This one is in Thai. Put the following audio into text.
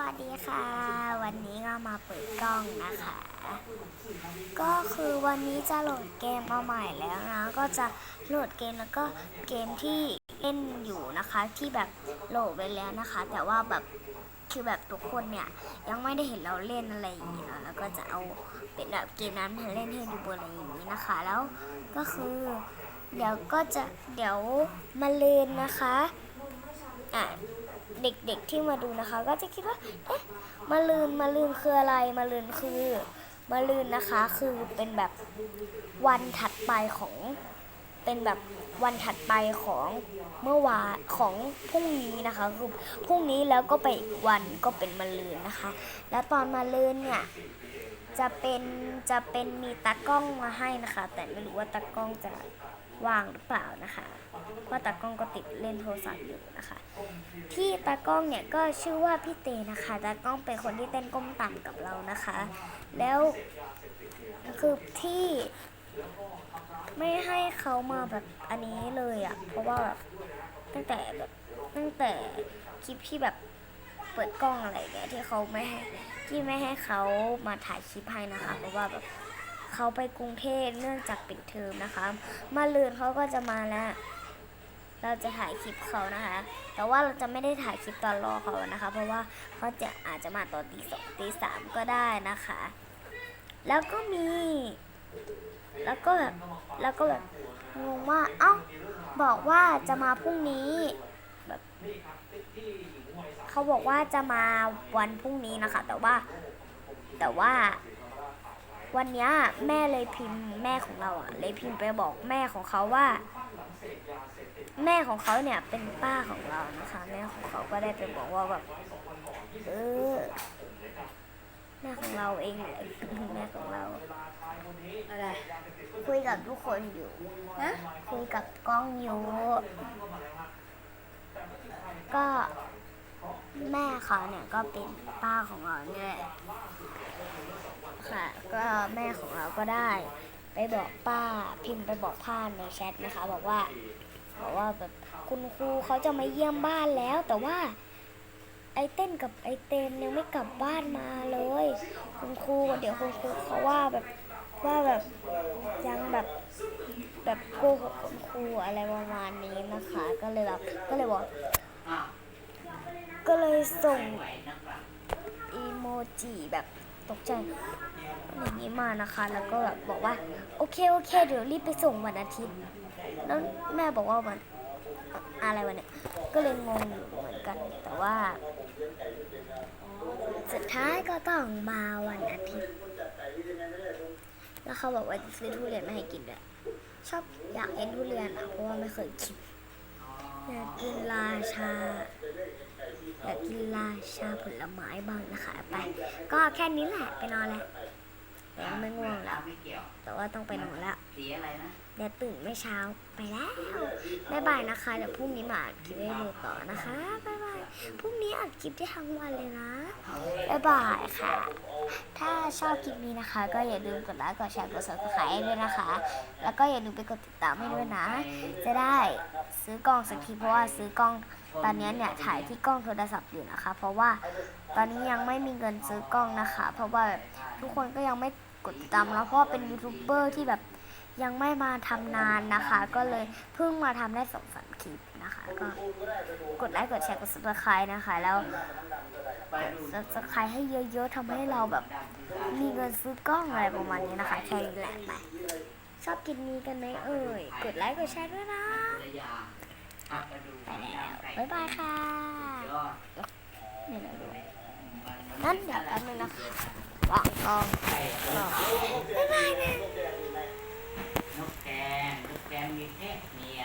วัสดีค่ะ วันนี้ก็มาเปิดกล้องนะคะ ก็คือวันนี้จะโหลดเกมมาใหม่แล้วนะ ก็จะโหลดเกมแล้วก็เกมที่เล่นอยู่นะคะ ที่แบบโหลดไปแล้วนะคะ แต่ว่าแบบคือแบบทุกคนเนี่ยยังไม่ได้เห็นเราเล่นอะไรอย่างนี้นะแล้วก็จะเอาเป็นแบบเกมนั้นมาเล่นให้ดูบนอะไรอย่างนี้นะคะ แล้วก็คือ เดี๋ยวก็จะเดี๋ยวมาเลืนนะคะอะ เด็กๆที่มาดูนะคะ ก็จะคิดว่าเอ๊ะมาลืนมาลืนคืออะไรมาลืนคือมาลืนนะคะคือเป็นแบบวันถัดไปของเป็นแบบวันถัดไปของเมื่อวานของพรุ่งนี้นะคะคือพรุ่งนี้แล้วก็ไปอีกวันก็เป็นมาลืนนะคะ แล้วตอนมาลืนเนี่ยจะเป็นจะเป็นมีตากล้องมาให้นะคะ แต่ไม่รู้ว่าตากล้องจะ ว่างหรือเปล่านะคะเพราะตากล้องก็ติดเล่นโทรศัพท์อยู่นะคะ ที่ตากล้องเนี่ยก็ชื่อว่าพี่เตนะคะตากล้องเป็นคนที่เต้นก้มต่ำกับเรานะคะ แล้วคือที่ไม่ให้เขามาแบบอันนี้เลยอะ่ะ เพราะว่าแบบตั้งแต่แบบตั้งแต่คลิปที่แบบเปิดกล้องอะไรเงี้ยที่เขาไม่ให้ที่ไม่ให้เขามาถ่ายคลิปให้นะคะ เพราะว่าแบบ เขาไปกรุงเทพเนื่องจากปิดเทอมนะคะ มาลืนเขาก็จะมาแล้ว เราจะถ่ายคลิปเขานะคะ แต่ว่าเราจะไม่ได้ถ่ายคลิปตอนรอเขานะคะ เพราะว่าเขาจะอาจจะมาตอนตีสองตีสามก็ได้นะคะ แล้วก็มี แล้วก็แบบ แล้วก็แบบงงว่า เอ้า บอกว่าจะมาพรุ่งนี้ แบบ เขาบอกว่าจะมาวันพรุ่งนี้นะคะ แต่ว่า แต่ว่า วันนี้แม่เลยพิมพ์แม่ของเราอะเลยพิมพ์ไปบอกแม่ของเขาว่า แม่ของเขาเนี่ยเป็นป้าของเรานะคะ แม่ของเขาก็ได้ไปบอกว่าแบบเออแม่ของเราเองแหละแม่ของเราอะไรคุยกับทุกคนอยู่ฮะคุยกับกล้องอยู่ก็แม่เขาเนี่ยก็เป็นป้าของเราเนี่ย ค่ะ ก็แม่ของเราก็ได้ ไปบอกป้าพิมพ์ไปบอกพ่าในแชทนะคะ บอกว่าบอกว่าแบบคุณครูเขาจะมาเยี่ยมบ้านแล้ว แต่ว่า ไอเต้นกับไอเต็มยังไม่กลับบ้านมาเลย คุณครูเดี๋ยวคุณครูเขาว่าแบบว่าแบบยังแบบแบบโกหกคุณครูอะไรประมาณนี้นะคะ ก็เลยแบบก็เลยบอกก็เลยส่งอีโมจิแบบ ตกใจอย่างนี้มานะคะ แล้วก็แบบบอกว่า โอเคโอเค เดี๋ยวรีบไปส่งวันอาทิตย์ แล้วแม่บอกว่าวันอะไรวันเนี้ยก็เลยงงอยู่เหมือนกัน แต่ว่า สุดท้ายก็ต้องมาวันอาทิตย์ แล้วเขาบอกว่าจะซื้อทุเรียนมาให้กินด้วยชอบอยากกินทุเรียนอะเพราะว่าไม่เคยกินอยากกินราชา อยากกินราชาผลไม้บ้างนะคะไป ก็แค่นี้แหละไปนอนแล้วแต่ยังไม่ง่วงแล้วไม่เกี่ยวแต่ว่าต้องไปนอนแล้วสีอะไรนะเดี๋ยวตื่นไม่เช้าไปแล้วบ๊ายบายนะคะ เดี๋ยวพรุ่งนี้มาอัดคลิปให้ดูต่อนะคะบ๊ายบายพรุ่งนี้อัดคลิปได้ทั้งวันเลยนะบ๊ายบายค่ะ ถ้าชอบคลิปนี้นะคะ ก็อย่าลืมกดไลค์กดแชร์กด subscribe ให้ด้วยนะคะ แล้วก็อย่าลืมไปกดติดตามให้ด้วยนะ จะได้ซื้อกล้องสักทีเพราะว่าซื้อกล้อง ตอนนี้เนี่ยถ่ายที่กล้องโทรศัพท์อยู่นะคะ เพราะว่าตอนนี้ยังไม่มีเงินซื้อกล้องนะคะ เพราะว่าทุกคนก็ยังไม่กดติดตามแล้วเพราะเป็นยูทูบเบอร์ที่แบบยังไม่มาทำนานนะคะ ก็เลยเพิ่งมาทำได้สองสามคลิปนะคะ ก็กดไลค์กดแชร์กด subscribe นะคะ แล้วกด subscribe ให้เยอะๆทำให้เราแบบมีเงินซื้อกล้องอะไรประมาณนี้นะคะแค่นี้แหละไปชอบกินนี้กันไหมเอ่ย กดไลค์กดแชร์ด้วยนะ อะไปดูไปแล้วบ๊ายบายค่ะยอดนี่นะดูนั่นเดี๋ยวแป๊บนึงนะคะวางกล้องไข่ก่อนบ๊ายบายนะนกแกงนกแกงมีเพศเมีย